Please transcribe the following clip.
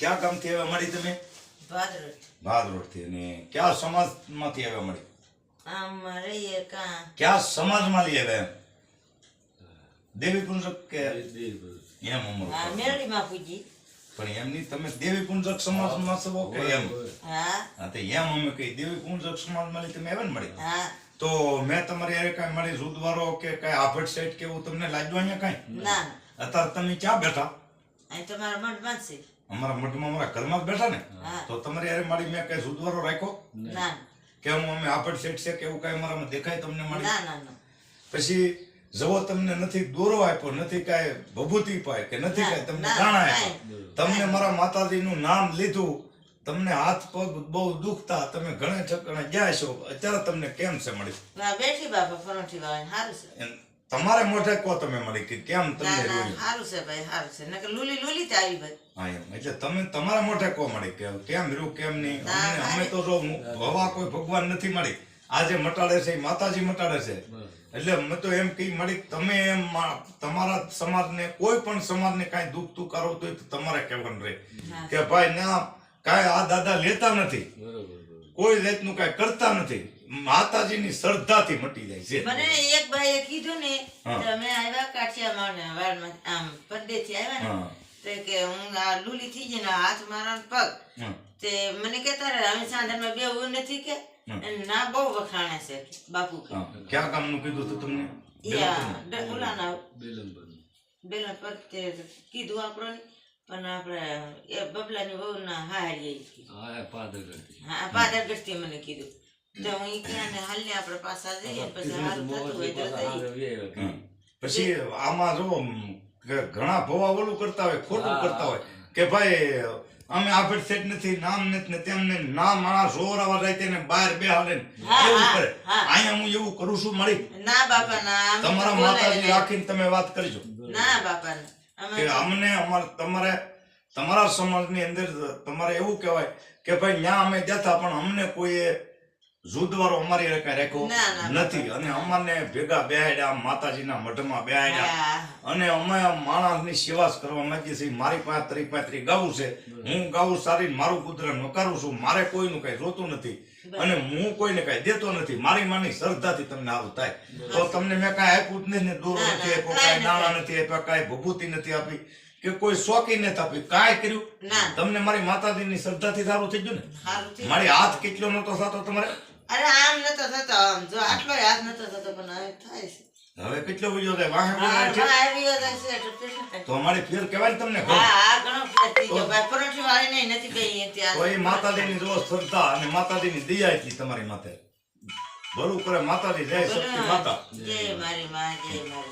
ક્યાં ગામથી આવ્યા મળી તમે? ભાદરોડથી અને કયા સમાજમાંથી આવ્યા મળી? ક્યાં સમાજમાં લઈ આવ્યા એમ? દેવી પુંજક કે એમ અમર પૂજી. પણ એમની તમે દેવી પુંજક સમાજમાં છો કે એમ? હા. હા તો એમ અમે કઈ દેવી પુંજક સમાજમાં લઈ તમે આવે ને મળી? હા. તો મેં તમારી હારે કઈ મારી રૂદવારો કે કઈ આભટ સેટ કે એવું તમને લાગ્યું અહીંયા કઈ? ના. અત્યારે તમે ક્યાં બેઠા? અહીં તમારા મઠમાં છે. અમારા મઠમાં અમારા ઘરમાં જ બેઠા ને તો તમારે યારે મારી મેં કઈ સુધવારો રાખ્યો? કે હું અમે આપડ સેટ છે કે એવું કઈ મારામાં દેખાય તમને મળી ના ના ના. પછી જવો તમને નથી દોરો આપ્યો નથી કાંઈ ભભૂતિ પાય કે નથી ના, કાંઈ તમને દાણા આપ્યો? તમને મારા માતાજીનું નામ લીધું તમને હાથ પગ બહુ દુખતા તમે ઘણા ઠકાણે ગયા છો અત્યારે તમને કેમ છે મળી? બેઠી બાપા પરોઠી વાળા સારું છે. તમારે મોઢે કહો તમે મળી કે કેમ તમને રોયું સારું છે ભાઈ સારું છે. નકર લુલી લુલી તે આવી ભાઈ. હા એમ. એટલે તમે તમારા મોઢે કહો મળી કે કેમ રહ્યું કેમ નહીં? અમને અમે તો જો હવા કોઈ ભગવાન નથી મળી. આજે મટાડે છે માતાજી મટાડે છે. એટલે મેં તો એમ કહી મળી તમે એમ તમારા સમાજને કોઈ પણ સમાજને કાંઈ દુઃખ તુકારો તો તમારે કહેવાનું રહે. કે ભાઈ ના કાંઈ આ દાદા લેતા નથી. કોઈ રીતનું કાંઈ કરતા નથી. માતાજીની શ્રદ્ધાથી મટી જાય છે. મને એક ભાઈએ કીધું ને તમે આવ્યા કાઠિયાવાડ વાડમાં આમ પરદેથી આવ્યા ને. તો કે હું આ લુલી થઈ જઈને હાથ મારા પગ. તે મને કહેતા રહે અમે સાંધારમાં બે ઉ નથી કે? ના બહુ વખાણે છે બાપુ. ક્યાં કામનું કીધું હતું તમને? ઈ આ ડ- ઓલાના બેલા પર તે કીધું આપણને પણ આપણે એ બબલાની વહુના ના હા કીધું. હા પાદરગઢથી મને કીધું. તો હું ઈ ને હાલને આપણે પાછા જઈએ પછી હારું થતું હોય તો પછી આમાં જો ઘણા ભવા ઓલું કરતા હોય ખોટું કરતા હોય કે ભાઈ અમે આભટ સેટ નથી નામ નથી ને તેમને ના માણસ જોરાવા જાય તેને બહાર બેહાડે હાલે એવું કરે. અહીંયા હું એવું કરું છું મળી ના બાપા ના તમારા માતાજી. રાખીને તમે વાત કરજો. ના બાપા કે અમને અમાર તમારે તમારા સમાજની અંદર તમારે એવું કહેવાય કે ભાઈ ન્યા અમે જતા પણ અમને કોઈએ જુદવારો અમારી હારે કાંઈ રાખ્યો નથી. અને અમારને ભેગા બેહાડ્યા માતાજીના મઢમાં બેહાડ્યા. અને અમે માણસની સેવા કરવા માંગીએ છીએ. મારી પાસે ત્રી પાત્રી ગાવું છે. હું ગાવું સારી મારું ગુજરાન નકારું છું. મારે કોઈનું કઈ જોતું નથી. અને હું કોઈને કઈ દેતો નથી. મારી માની શ્રદ્ધાથી તમને આવું થાય. તો તમને મેં કાંઈ આપ્યું જ નહીં ને દૂર નથી આપ્યો કાંઈ નથી. નથી આપ્યા કાંઈ ભભૂતિ નથી આપી. કે કોઈ શોખી નથી કાંઈ કર્યું? તમને મારી માતાજીની શ્રદ્ધાથી સારું થઈ ગયું ને? મારી હાથ કેટલો નતો થતો તમારે? અરે આમ નતો થતો આમ જો આટલો હાથ નતો થતો પણ હવે થાય છે. હવે કેટલો વીડિયો થાય? વાહે છે? તો અમારી ફેર કહેવાય ને તમને? ખબર હા હા ઘણો ફેર થઈ ગયો. ભાઈ પરોઠી વાળી નહીં નથી ગઈ ત્યાં તો માતાજીની જો શ્રદ્ધા અને માતાજીની દયા હતી તમારી માથે. બરું કરે માતાજી જય શક્તિ માતા. જય મારી માં જય મારી